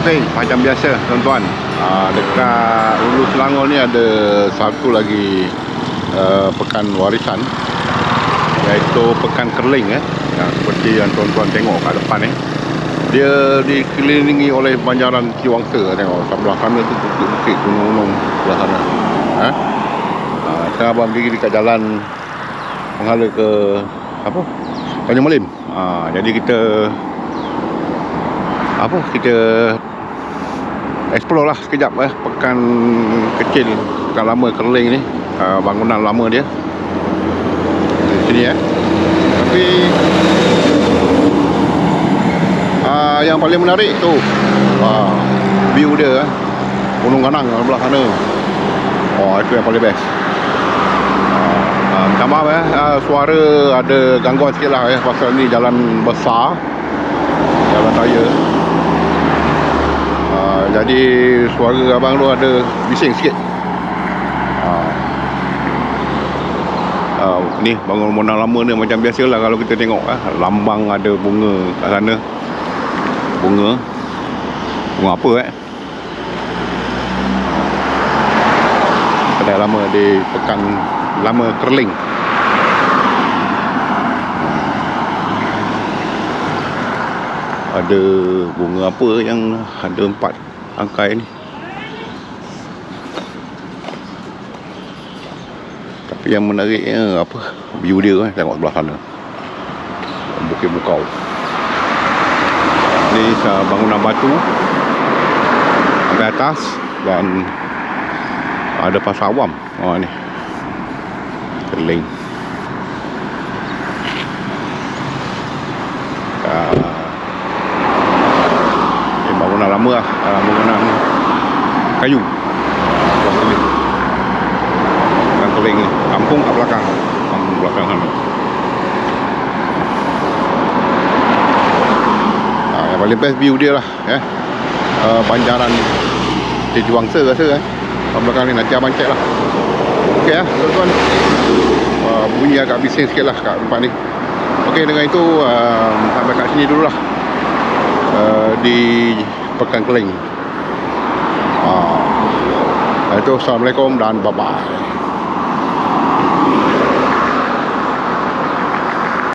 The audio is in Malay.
Okey, macam biasa tuan-tuan. Uh, dekat Ulu Selangor ni ada satu lagi uh, pekan warisan iaitu pekan kerling eh. Ya, seperti yang tuan-tuan tengok kat depan eh. Dia dikelilingi oleh banjaran Kiwangsa tengok sebelah sana tu bukit-bukit gunung-gunung sebelah sana. Ha? Uh, sekarang abang pergi dekat jalan menghala ke apa? Tanjung Malim. Uh, jadi kita apa kita explore lah sekejap eh. Pekan kecil pekan lama Kerling ni. Uh, bangunan lama dia. Di sini eh. Tapi uh, yang paling menarik tu uh, view dia eh. Gunung Ganang sebelah sana. Oh itu yang paling best. Uh, uh, minta maaf eh. Uh, suara ada gangguan sikit lah eh. Pasal ni jalan besar jalan raya jadi suara abang tu ada bising sikit. Uh, uh, ni bangunan lama ni macam biasa lah kalau kita tengok uh, lambang ada bunga kat sana. Bunga. Bunga apa eh? Kedai lama di pekan lama Kerling. Ada bunga apa yang ada empat angkai ni. Tapi yang menariknya apa? View dia kan tengok sebelah sana. Bukit bukau. Ni bangunan batu. Sampai atas dan ada pasar awam. Oh ni. Keling uh, ni bangunan lama uh, bangunan kayu. Belah keling Belah keling ni. Kampung kat belakang. Kampung belakang sana. Uh, yang paling best view dia lah eh. uh, banjaran Titi Wangsa rasa eh. kat belakang ni nanti abang check lah. Ok lah tuan-tuan. Uh, bunyi agak bising sikit lah kat tempat ni. Ok dengan itu uh, sampai kat sini dulu lah. Uh, di Pekan Keling ตัวสามเลก็มดานบาบา